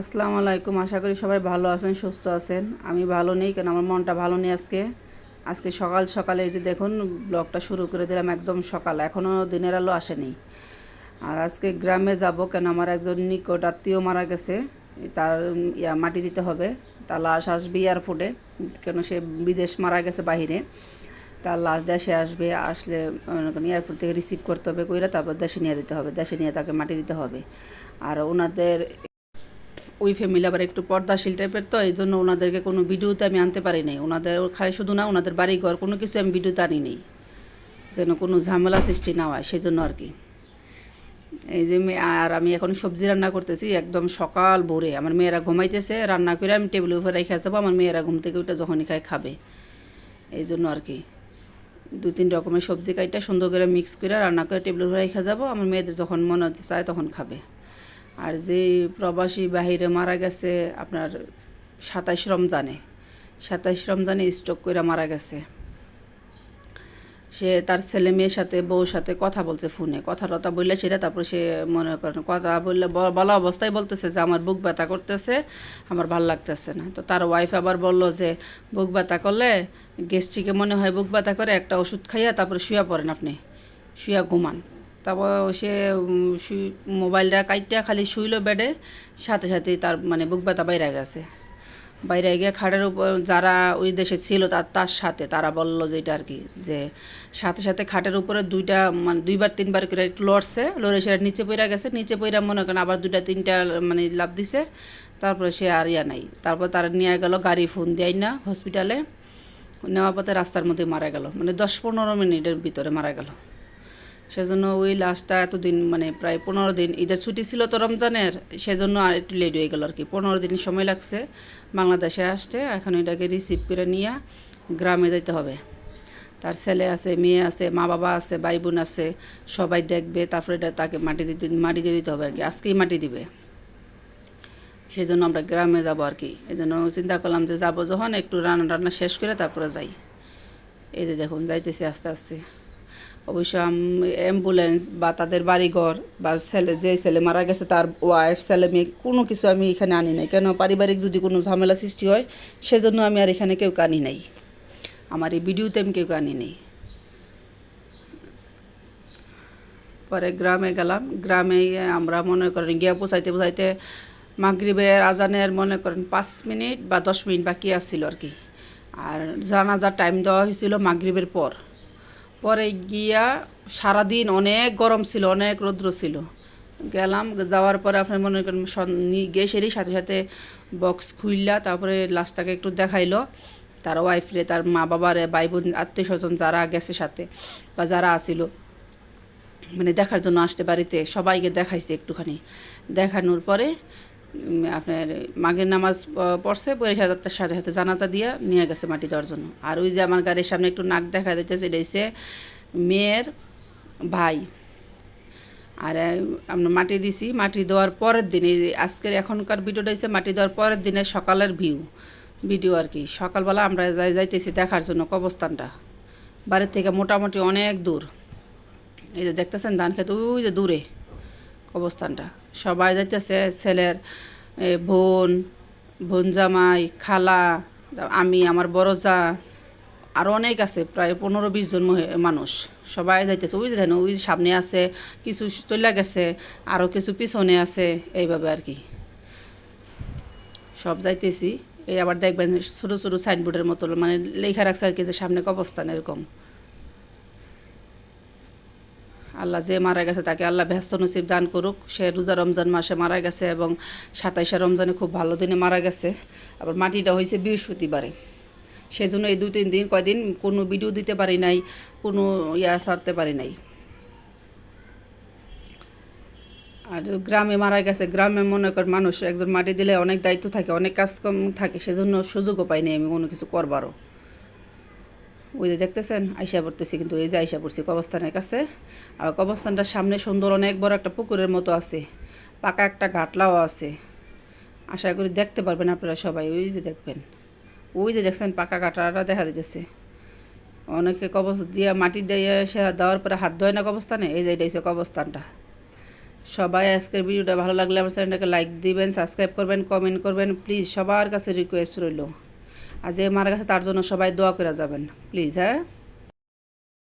আসসালামু আলাইকুম, আশা করি সবাই ভালো আছেন, সুস্থ আছেন। আমি ভালো নেই কেন? আমার মনটা ভালো নেই আজকে। আজকে সকাল সকালে এই যে দেখুন, ব্লগটা শুরু করে দিলাম একদম সকাল। এখনও দিনের আলো আসেনি। আর আজকে গ্রামে যাব কেন? আমার একজন নিকট আত্মীয় মারা গেছে। তার, ইয়া, মাটি দিতে হবে। তার লাশ আসবে এয়ারপোর্টে। কেন? সে বিদেশ মারা গেছে বাহিরে। তার লাশ দেশে আসবে, আসলে এয়ারপোর্ট থেকে রিসিভ করতে হবে, কইরা তারপর দেশে নিয়ে দিতে হবে। দেশে নিয়ে তাকে মাটি দিতে হবে। আর ওনাদের ওই ফ্যামিলি আবার একটু পর্দাশীল টাইপের তো এই জন্য ওনাদেরকে কোনো ভিডিওতে আমি আনতে পারি নাই। ওনাদের খালি শুধু না, ওনাদের বাড়ি ঘর কোনো কিছু আমি ভিডিওতে আনি নেই। যেন কোনো ঝামেলা সৃষ্টি না হয় সেই জন্য আর কি। এই যে আর আমি এখন সবজি রান্না করতেছি, একদম সকাল ভোরে। আমার মেয়েরা ঘুমাইতেছে, রান্না করে আমি টেবিলের উপরে রেখে যাব, আমার মেয়েরা ঘুম থেকে ওইটা যখনই খায় খাবে। এই জন্য আর কি। দু তিন রকমের সবজি কাইটা সুন্দর করে মিক্স করে রান্না করে টেবিলের উপরে রেখে যাব, আমার মেয়েদের যখন মনে হচ্ছে চায় তখন খাবে। আর যে প্রবাসী বাহিরে মারা গেছে, আপনার সাতাইশ রমজানে। সাতাইশ রমজানে স্ট্রোক করে মারা গেছে। সে তার ছেলে মেয়ের সাথে, বউর সাথে কথা বলছে ফোনে। কথা টথা বললে সেটা, তারপর সে মনে করেন, কথা বললে বলা অবস্থায় বলতেছে যে আমার বুক ব্যথা করতেছে, আমার ভালো লাগতেছে না। তো তার ওয়াইফ আবার বলল যে, বুক ব্যথা করলে গেস্ট্রিকে মনে হয় বুক ব্যথা করে, একটা ওষুধ খাইয়া তারপরে শুয়া পড়েন আপনি। শুয়া ঘুমান। তারপর সে শুই মোবাইলটা কাইটটা খালি শুইলো বেডে, সাথে সাথে তার মানে বুক ব্যথা বাইরে গেছে। বাইরে গিয়ে খাটের উপর যারা ওই দেশে ছিল তার তার সাথে তারা বলল যে এটা আর কি, যে সাথে সাথে খাটের উপরে দুইটা মানে দুইবার তিনবার করে একটু লড়ছে, লড়ে সেটা নিচে পইরা গেছে, নিচে পইরা মনে করেন আবার দুইটা, তিনটা মানে লাভ দিছে, তারপরে সে আর ইয়া নাই। তারপর তারা নিয়ে গেল গাড়ি ফোন দেয় না হসপিটালে নেওয়ার পথে রাস্তার মধ্যে মারা গেল মানে দশ পনেরো মিনিটের ভিতরে মারা গেল। সেজন্য ওই লাস্টটা এতদিন মানে প্রায় পনেরো দিন, ঈদের ছুটি ছিল তো রমজানের, সেজন্য আর একটু লেট হয়ে গেল আর কি। পনেরো দিন সময় লাগছে, বাংলাদেশে আসতে, এখন এটাকে রিসিভ করে নিয়ে গ্রামে যেতে হবে। তার ছেলে আছে, মেয়ে আছে মা বাবা আছে ভাই বোন আছে, সবাই দেখবে, তারপরে এটা তাকে মাটি দিতে, মাটি দিয়ে দিতে হবে আর কি, আজকেই মাটি দিবে। সেই জন্য আমরা গ্রামে যাব আর কি। এই জন্য চিন্তা করলাম যে যাব যখন, একটু রান্না টান্না শেষ করে তারপরে যাই। এই যে দেখুন, যাইতেছি আস্তে আস্তে। অবশ্য অ্যাম্বুলেন্স বা তাদের বাড়িঘর বা ছেলে, যে ছেলে মারা গেছে, তার ওয়াইফ ছেলে মেয়ে, কোনো কিছু আমি এখানে আনি নাই। কেন? পারিবারিক যদি কোনো ঝামেলা সৃষ্টি হয়, সেজন্য আমি আর এখানে কেউ আনি নাই। আমার এই ভিডিওতে আমি কেউ আনি নেই। পরে গ্রামে গেলাম। গ্রামে আমরা মনে করেন গিয়া পোষাইতে পোষাইতে মাগরিবের আজানের মনে করেন পাঁচ মিনিট বা দশ মিনিট বাকি আসছিল আর কি। আর জানাজার টাইম দেওয়া হয়েছিল মাগরিবের পর। পরে গিয়া সারাদিন অনেক গরম ছিল, অনেক রৌদ্র ছিল। গেলাম, যাওয়ার পরে আপনার মনে করেন সন- নি- গিয়ে সেরই সাথে সাথে বক্স খুললা তারপরে লাশটাকে একটু দেখাইলো। তার ওয়াইফরে তার মা বাবারে ভাই বোন আত্মীয় স্বজন যারা গেছে সাথে বা যারা আসিল মানে দেখার জন্য আসতে বাড়িতে, সবাইকে দেখাইছে একটুখানি। দেখানোর পরে আপনার মাগের নামাজ পড়ছে পরে সাথে সাথে সাথে জানাজা দিয়ে নিয়ে গেছে মাটি দেওয়ার জন্য। আর ওই যে আমার গাড়ির সামনে একটু নাক দেখা দিতেছে এটা হচ্ছে মেয়ের ভাই। আর আমরা মাটি দিছি, মাটি দেওয়ার পরের দিন, এই আজকের এখনকার ভিডিওটা হচ্ছে মাটি দেওয়ার পরের দিনে সকালের ভিউ, ভিডিও আর কি। সকালবেলা আমরা যাই, যাইতেছি দেখার জন্য কবস্থানটা বাড়ির থেকে মোটামুটি অনেক দূর। এই যে দেখতেছেন ধান খেতে ওই যে দূরে। কবস্থানটা সবাই যাইতেছে ছেলের বোন বোন জামাই, খালা, আমি, আমার বড় যা আরও অনেক আছে, প্রায় পনেরো বিশ জন মানুষ। সবাই যাইতেছে, ওই দেখেন, ওই সামনে আছে, কিছু চলে গেছে আরও কিছু পিছনে আছে, এইভাবে আর কি। সব যাইতেছি, এই আবার দেখবেন ছোটো ছোটো সাইনবোর্ডের মতো মানে লেখা রাখছে আর কি, যে সামনে কবস্থান এরকম। আল্লাহ যে মারা গেছে তাকে আল্লাহ ব্যস্ত নসিব দান করুক। সে রোজা রমজান মাসে মারা গেছে এবং সাতাইশে রমজানে খুব ভালো দিনে মারা গেছে। আবার মাটিটা হয়েছে বৃহস্পতিবারে। সেই জন্য এই দু তিন দিন, কয়দিন কোনো ভিডিও দিতে পারি নাই, কোনো ইয়া সারতে পারি নাই। আর গ্রামে মারা গেছে, গ্রামে মনে কর মানুষ একজন মাটি দিলে অনেক দায়িত্ব থাকে, অনেক কাজকর্ম থাকে, সেজন্য সুযোগও পাইনি আমি কোনো কিছু করবারও। ওই যে দেখতেছেন, আইসা পড়তেছি, কিন্তু এই যে আইসা পড়ছি কবস্থানের কাছে। আর কবস্থানটার সামনে সুন্দর অনেক বড় একটা পুকুরের মতো আছে, পাকা একটা ঘাটলাও আছে। আশা করি দেখতে পারবেন আপনারা সবাই, ওই যে দেখবেন। ওই যে দেখছেন, পাকা কাটাটা দেখা দিতেছে অনেকে কবস দিয়ে মাটি দিয়ে সে দেওয়ার পরে হাত ধোয় না কবস্থানে এই যে এটা হচ্ছে কবস্থানটা সবাই আজকের ভিডিওটা ভালো লাগলে আমার চ্যানেলটাকে লাইক দিবেন সাবস্ক্রাইব করবেন কমেন্ট করবেন। প্লিজ সবার কাছে রিকোয়েস্ট রইল। আর যে মারা গেছে তার জন্য সবাই দোয়া করে যাবেন। প্লিজ হ্যাঁ?